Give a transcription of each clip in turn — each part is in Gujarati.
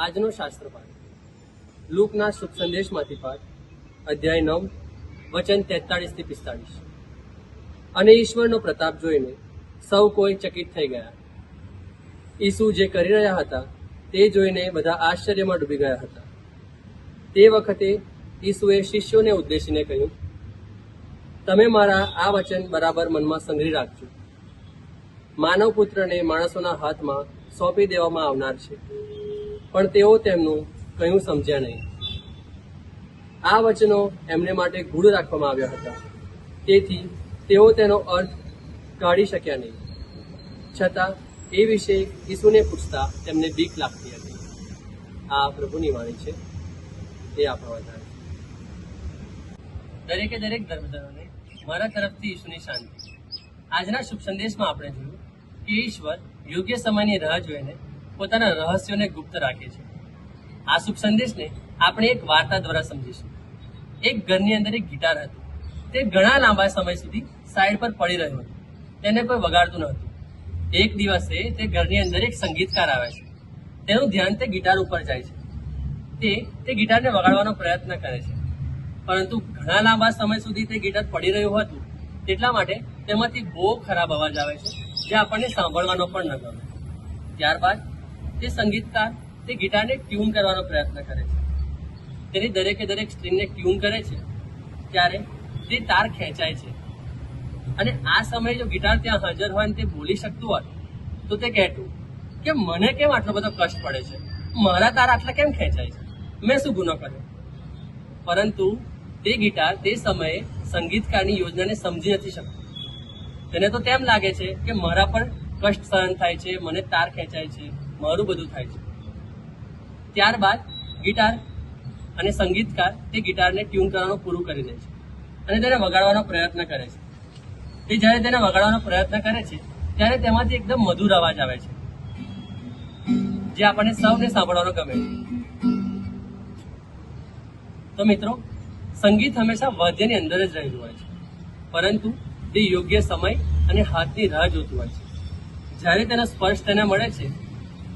આજનો શાસ્ત્ર પાઠ. લૂકના શુભ સંદેશમાંથી પાઠ, અધ્યાય નવ, વચન તેતાળીસથી પિસ્તાળીસ. અને ઈશ્વરનો પ્રતાપ જોઈને સૌ કોઈ ચકિત થઈ ગયા. ઈસુ જે કરી રહ્યા હતા, તે જોઈને બધા આશ્ચર્યમાં ડૂબી ગયા હતા. તે વખતે ઈસુએ શિષ્યોને ઉદ્દેશીને કહ્યું, તમે મારા આ વચન બરાબર મનમાં સંગ્રહી રાખજો. માનવ પુત્રને માણસોના હાથમાં સોંપી દેવામાં આવનાર છે. પણ તેઓ તેમનું કયું સમજ્યા નહીં. આ વચનો એમને માટે ગૂઢ રાખવામાં આવ્યા હતા. તેથી તેઓ તેનો અર્થ કાઢી શક્યા નહીં. છતાં એ વિશે ઈસુને પૂછતા તેમને બીક લાગતી હતી. આ પ્રભુની વાણી છે. એ આપણો વધારે દરેકે દરેક ધર્મધરોને મારા તરફથી ઈસુની શાંતિ. આજના શુભ સંદેશમાં આપણે જોયું કે ઈશ્વર યોગ્ય સમયની રાહ જોઈને પોતાના રહસ્યોને ગુપ્ત રાખે છે. આ શુભ સંદેશને આપણે એક વાર્તા દ્વારા સમજીશું. એક ઘરની અંદર એક ગિટાર હતું. તે ઘણા લાંબા સમય સુધી સાઈડ પર પડી રહ્યું હતું. તેને કોઈ વગાડતું નહોતું. એક દિવસે તે ઘરની અંદર એક સંગીતકાર આવે છે. તેનું ધ્યાન તે ગિટાર ઉપર જાય છે. તે તે ગિટારને વગાડવાનો પ્રયત્ન કરે છે. પરંતુ ઘણા લાંબા સમય સુધી તે ગિટાર પડી રહ્યું હતું તેટલા માટે તેમાંથી બહુ ખરાબ અવાજ આવે છે, જે આપણને સાંભળવાનો પણ ન ગમે. ત્યારબાદ તે સંગીતકાર તે ગિટારને ટ્યુન કરવાનો પ્રયત્ન કરે છે. તેની દરેકે દરેક સ્ટ્રીંગને ટ્યુન કરે છે, ત્યારે તે તાર ખેંચાય છે. અને આ સમયે જો ગિટાર ત્યાં હાજર હોય અને તે બોલી શકતું હોય, તો તે કહેતું કે મને કેમ આટલો બધો કષ્ટ પડે છે? મારા તાર આટલા કેમ ખેંચાય છે? મેં શું ગુનો કર્યો? પરંતુ તે ગિટાર તે સમયે સંગીતકારની યોજનાને સમજી નથી શકતું. તેને તો તેમ લાગે છે કે મારા પર કષ્ટ સહન થાય છે, મને તાર ખેંચાય છે. મારું બધું થાય છે. ત્યારબાદ ગિટાર અને સંગીતકાર તે ગિટારને ટ્યુન કરવાનું પૂરું કરી દે છે અને તેને વગાડવાનો પ્રયત્ન કરે છે. તે જ્યારે તેને વગાડવાનો પ્રયત્ન કરે છે, ત્યારે તેમાંથી એકદમ મધુર અવાજ આવે છે, જે આપણને સૌને સાંભળવાનો ગમે છે. તો મિત્રો, સંગીત હંમેશા વાદ્યની અંદર જ રહેલું હોય છે, પરંતુ તે યોગ્ય સમય અને હાથની રાહ જોતું હોય છે. જ્યારે તેનો સ્પર્શ તેને મળે છે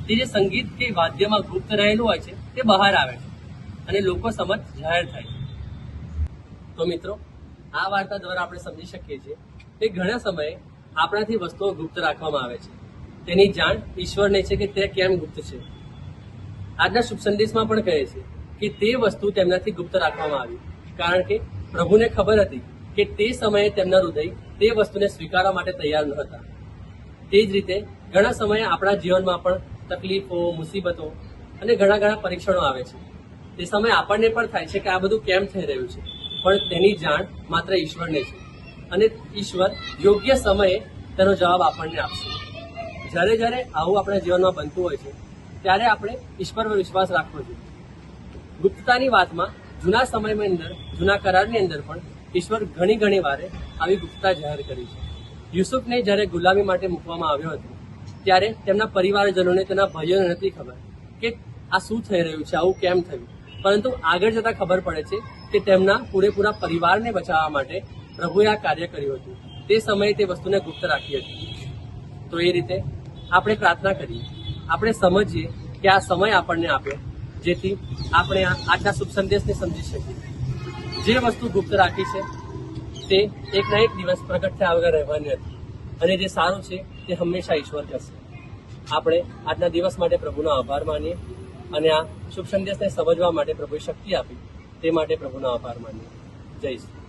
તે જે સંગીત કે વાદ્યમાં ગુપ્ત રહેલું હોય છે, તે બહાર આવે છે અને લોકો સમજ જાહેર થાય છે. તો મિત્રો, આ વાર્તા દ્વારા આપણે સમજી શકીએ છીએ કે ઘણા સમયે આપણાથી વસ્તુઓ ગુપ્ત રાખવામાં આવે છે. તેની જાણ ઈશ્વરને છે કે તે કેમ ગુપ્ત છે? આજના શુભ સંદેશમાં પણ કહે છે કે તે વસ્તુ તેમનાથી ગુપ્ત રાખવામાં આવી. કારણ કે પ્રભુને ખબર હતી કે તે સમયે તેમના હૃદય તે વસ્તુને સ્વીકારવા માટે તૈયાર ન હતા. તે જ રીતે ઘણા સમયે આપણા જીવનમાં પણ તકલીફો, મુસીબતો અને ઘણા ઘણા પરીક્ષણો આવે છે. તે સમયે આપણને પણ થાય છે કે આ બધું કેમ થઈ રહ્યું છે. પણ તેની જાણ માત્ર ઈશ્વરને છે. અને ઈશ્વર યોગ્ય સમયે તેનો જવાબ આપણને આપશે. જ્યારે જ્યારે આવું આપણા જીવનમાં બનતું હોય છે, ત્યારે આપણે ઈશ્વર પર વિશ્વાસ રાખવો જોઈએ. ગુપ્તતાની વાતમાં જૂના સમયની અંદર, જૂના કરારની અંદર પણ ઈશ્વર ઘણી ઘણી વારે આવી ગુપ્તતા જાહેર કરી છે. યુસુફને જ્યારે ગુલામી માટે મૂકવામાં આવ્યો હતો ત્યારે તેમના પરિવારજનોને તેના ભાઈઓને નથી ખબર કે આ શું થઈ રહ્યું છે, આવું કેમ થયું. પરંતુ આગળ જતા ખબર પડે છે કે તેમના પૂરેપૂરા પરિવારને બચાવવા માટે પ્રભુએ આ કાર્ય કર્યું હતું. તે સમયે તે વસ્તુને ગુપ્ત રાખી હતી. તો એ રીતે આપણે પ્રાર્થના કરીએ. આપણે સમજીએ કે આ સમય આપણને આપ્યો જેથી આપણે આજના શુભ સંદેશને સમજી શકીએ. જે વસ્તુ ગુપ્ત રાખી છે, તે એક ના એક દિવસ પ્રગટ થયા વગર રહેવાની હતી અને જે સારું છે તે હંમેશા ઈશ્વર કરશે. આપણે આજના દિવસ માટે પ્રભુનો આભાર માનીએ અને આ શુભ સંદેશને સમજવા માટે પ્રભુએ શક્તિ આપી તે માટે પ્રભુનો આભાર માનીએ. જય શ્રી